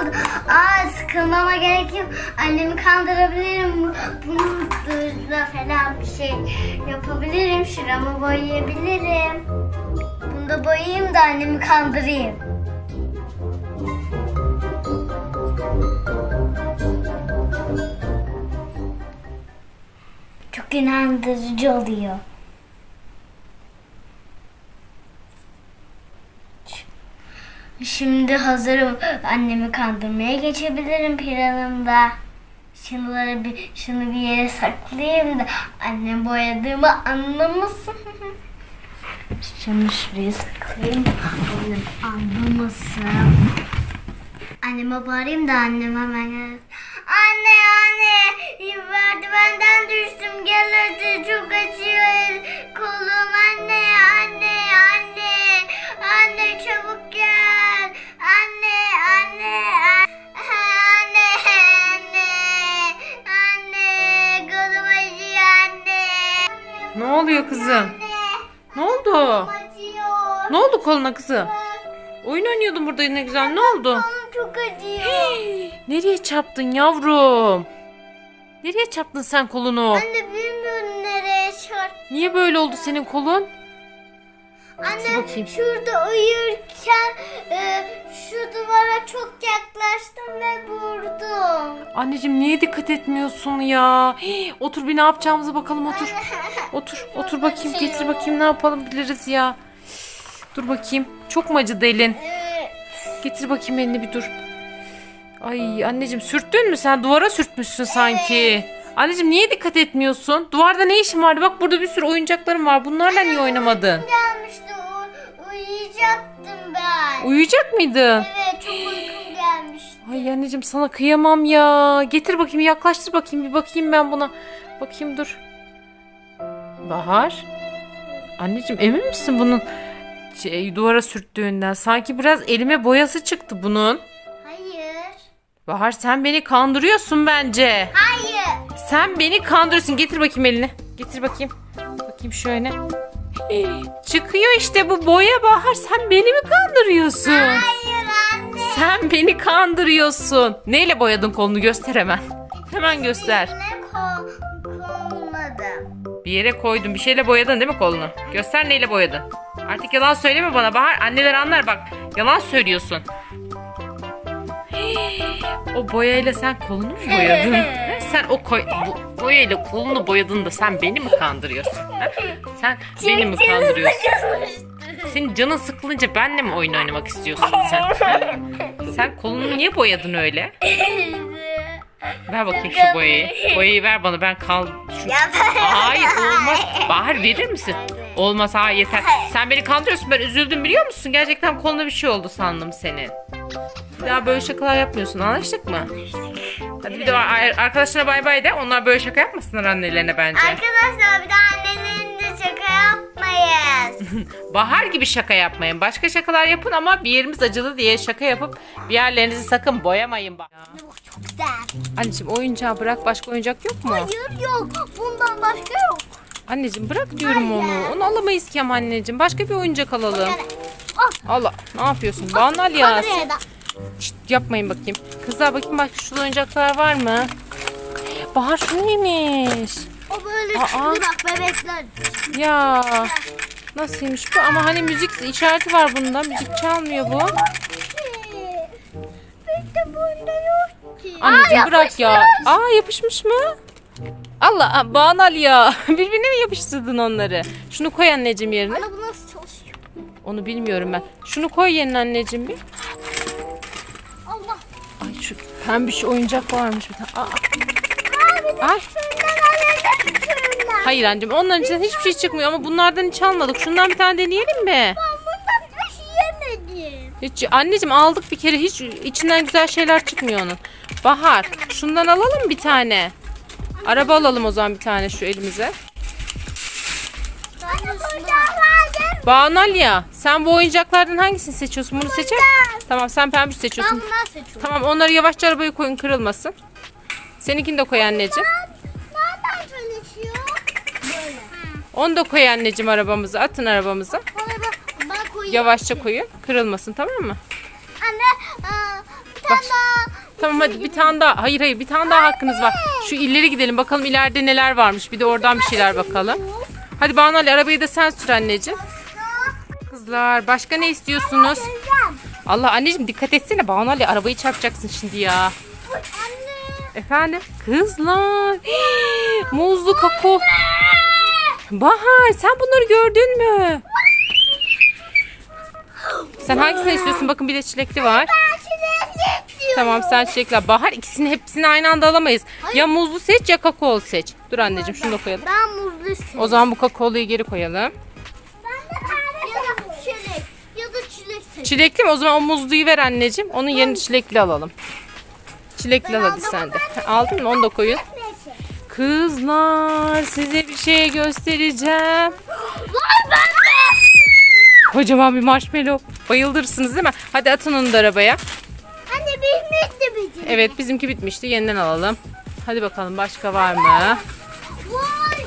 oldu. Aa sıkılmama gerek yok. Annemi kandırabilirim. Bununla falan bir şey yapabilirim. Şuramı boyayabilirim. Bunu da boyayayım da annemi kandırayım. Çok inandırıcı oluyor. Şimdi hazırım. Annemi kandırmaya geçebilirim planımda. Şunları bir, şunu bir yere saklayayım da annem boyadığımı anlamasın. Şunu şuraya saklayayım. Annem anlamasın. Anneme bağırayım da annem hemen gelir. Anne anne merdivenden düştüm gel hadi çok acıyor Ne oluyor kızım? Ne oldu? acıyor Ne oldu koluna kızım? Oyun oynuyordun burada ne güzel. Ne oldu? kolum çok acıyor Nereye çarptın yavrum? Nereye çarptın sen kolunu? anne bilmiyorum nereye çarptım Niye böyle oldu senin kolun? Anne şurada uyurken e, şu duvara çok yaklaştım ve vurdum. Anneciğim niye dikkat etmiyorsun ya? Hii, otur bir ne yapacağımıza bakalım otur. Otur otur bakayım getir bakayım ne yapalım biliriz ya. Dur bakayım. Çok mu acıdı elin? Evet. Getir bakayım elini bir dur. Ay anneciğim sürttün mü sen? Duvara sürtmüşsün sanki. Anneciğim niye dikkat etmiyorsun? Duvarda ne işin vardı? Bak burada bir sürü oyuncaklarım var. Bunlarla niye oynamadın? U- uyuyacaktım ben. Uyuyacak mıydın? evet çok uykum gelmişti. Ay anneciğim sana kıyamam ya. Getir bakayım yaklaştır bakayım bir bakayım ben buna. Bakayım dur. Bahar. Anneciğim emin misin bunun şey, duvara sürttüğünden? Sanki biraz elime boyası çıktı bunun. Hayır. Bahar sen beni kandırıyorsun bence. Hayır. Sen beni kandırıyorsun. Getir bakayım elini. Getir bakayım. Bakayım şöyle. Hii, Çıkıyor işte bu boya Bahar. Sen beni mi kandırıyorsun? Hayır anne. Sen beni kandırıyorsun. Neyle boyadın kolunu göster hemen. Hemen göster. Ko konmadım. Bir yere koydun. Bir şeyle boyadın değil mi kolunu? Göster neyle boyadın. Artık yalan söyleme bana Bahar. Anneler anlar bak. Yalan söylüyorsun. Hii, O boyayla sen kolunu mu boyadın? Sen o koy, bu, boyayla kolunu boyadın da sen beni mi kandırıyorsun? ha? Sen beni mi kandırıyorsun? Senin canın sıkılınca benle mi oyun oynamak istiyorsun sen? ha? Sen kolunu niye boyadın öyle? Ver bakayım şu boyayı. Boyayı ver bana ben kal... Şu... Hayır olmaz. Bahar verir misin? Olmaz ha yeter. Sen beni kandırıyorsun ben üzüldüm biliyor musun? Gerçekten koluna bir şey oldu sandım senin. Daha böyle şakalar yapmıyorsun anlaştık mı? Hadi bir de ar- arkadaşlarına bay bay de onlar böyle şaka yapmasınlar annelerine bence. Arkadaşlar bir de annelerin de şaka yapmayın. Bahar gibi şaka yapmayın. Başka şakalar yapın ama bir yerimiz acıdı diye şaka yapıp bir yerlerinizi sakın boyamayın. bak. Çok güzel. Anneciğim oyuncağı bırak başka oyuncak yok mu? Hayır yok. Bundan başka yok. Anneciğim bırak diyorum onu. Onu alamayız ki ama anneciğim. Başka bir oyuncak alalım. Al. Allah ne yapıyorsun? Banal ya. Kameraya da. Şşt, yapmayın bakayım. Kızlar bakayım başka şurada oyuncaklar var mı? Bahar şu neymiş? O böyle Aa. bak bebekler. Ya nasılmış bu? Ama hani müzik işareti var bunda. Müzik çalmıyor bu. Bir de bunda yok ki. Anneciğim bırak ya. Aa yapışmış mı? Allah Banal ya. Birbirine mi yapıştırdın onları? Şunu koy anneciğim yerine. Ana bu nasıl çalışıyor? Onu bilmiyorum ben. Şunu koy yerine anneciğim bir. Pembiş oyuncak varmış bir tane. Aa, Ay. Hayır anneciğim onların içinden hiçbir şey çıkmıyor ama bunlardan hiç almadık. Şundan bir tane deneyelim mi? Hiç anneciğim aldık bir kere hiç içinden güzel şeyler çıkmıyor onun. Bahar şundan alalım bir tane. Araba alalım o zaman bir tane şu elimize. Vardı. Banal ya sen bu oyuncaklardan hangisini seçiyorsun? Bunu seçer. Tamam sen pembiş seçiyorsun. Ben bundan seçiyorum. Tamam onları yavaşça arabaya koyun kırılmasın. Seninkini de koy anneciğim. Nereden çalışıyor? Böyle. Onu da koy anneciğim arabamıza. Atın arabamıza. Bana bak. Ben koyayım. Yavaşça koyun. Kırılmasın tamam mı? Anne aa, bir tane Baş- daha. Tamam hadi bir tane daha. Hayır hayır bir tane daha hakkınız var. Şu ileri gidelim bakalım ileride neler varmış. Bir de oradan bir şeyler bakalım. Hadi Banu Ali arabayı da sen sür anneciğim. Kızlar başka ne istiyorsunuz? Allah anneciğim dikkat etsene Banu Ali arabayı çarpacaksın şimdi ya. Anne. Efendim? Kızlar. Muzlu kakao. Bahar sen bunları gördün mü? Sen hangisini istiyorsun? Bakın bir de çilekli var. Tamam sen çilekli. Bahar ikisini hepsini aynı anda alamayız. Ya muzlu seç ya kakaolu seç. Dur anneciğim şunu da koyalım. Ben muzlu istiyorum. O zaman bu kakaoluyu geri koyalım. Ben de tane ya da çilek. Ya da çilek seç. Çilekli mi? O zaman o muzluyu ver anneciğim. Onun yerine çilekli alalım. Çilekli al hadi sen de. Aldın mı? Onu da koyun. Kızlar size bir şey göstereceğim. Var bende. Kocaman bir marshmallow. Bayılırsınız değil mi? Hadi atın onu da arabaya. Anne bitmişti bizim. Evet bizimki bitmişti. Yeniden alalım. Hadi bakalım başka var mı? Vay.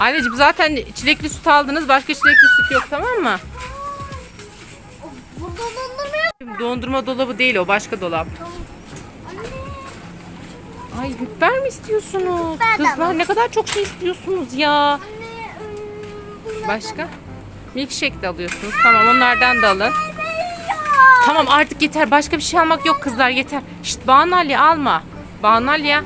Anneciğim zaten çilekli süt aldınız. Başka çilekli süt yok tamam mı? Dondurma dolabı değil o. Başka dolap. Ay hüpper mi istiyorsunuz? De Kızlar ne kadar çok şey istiyorsunuz ya. Anne. ıı, Başka? Milkshake de alıyorsunuz. Tamam onlardan da alın. Tamam artık yeter. Başka bir şey almak yok kızlar yeter. Şşt Banalya alma. Banalya.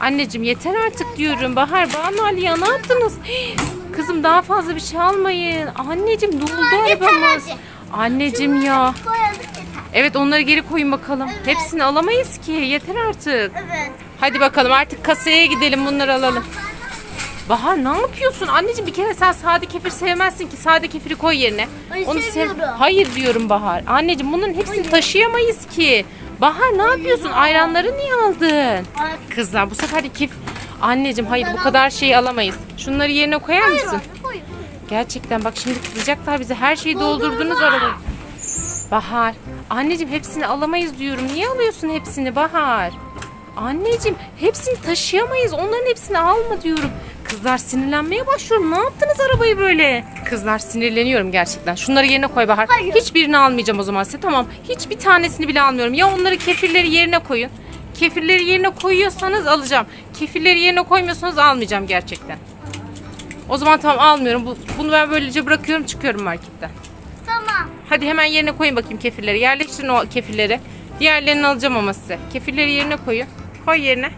Anneciğim yeter artık diyorum. Bahar Banalya ne yaptınız? Hii, Kızım daha fazla bir şey almayın. Anneciğim doldu yeter arabamız. hadi. Anneciğim ya. Koyalım. Evet onları geri koyun bakalım. Hepsini alamayız ki. Yeter artık. Evet. Hadi bakalım artık kasaya gidelim bunları alalım. Bahar ne yapıyorsun? Anneciğim bir kere sen sade kefir sevmezsin ki. Sade kefiri koy yerine. Ay, sev- seviyorum. Hayır diyorum Bahar. Anneciğim bunun hepsini taşıyamayız ki. Bahar ne yapıyorsun? Ayranları niye aldın? Kızlar bu sefer de kef... Anneciğim hayır bu kadar şeyi alamayız. Şunları yerine koyar Hayır mısın? anne koy. Gerçekten bak şimdi kızacaklar bize. Her şeyi doldurdunuz arabaya. Bahar. Anneciğim hepsini alamayız diyorum. Niye alıyorsun hepsini Bahar? Anneciğim hepsini taşıyamayız. Onların hepsini alma diyorum. Kızlar sinirlenmeye başlıyorum. Ne yaptınız arabayı böyle? Kızlar sinirleniyorum gerçekten. Şunları yerine koy Bahar. Hayır. Hiçbirini almayacağım o zaman size. Tamam. Hiçbir tanesini bile almıyorum. Ya onları kefirleri yerine koyun. Kefirleri yerine koyuyorsanız alacağım. Kefirleri yerine koymuyorsanız almayacağım gerçekten. O zaman tamam almıyorum. Bu, bunu ben böylece bırakıyorum çıkıyorum marketten. Hadi hemen yerine koyun bakayım kefirleri. Yerleştirin o kefirleri. Diğerlerini alacağım ama size. Kefirleri yerine koyun. Koy yerine.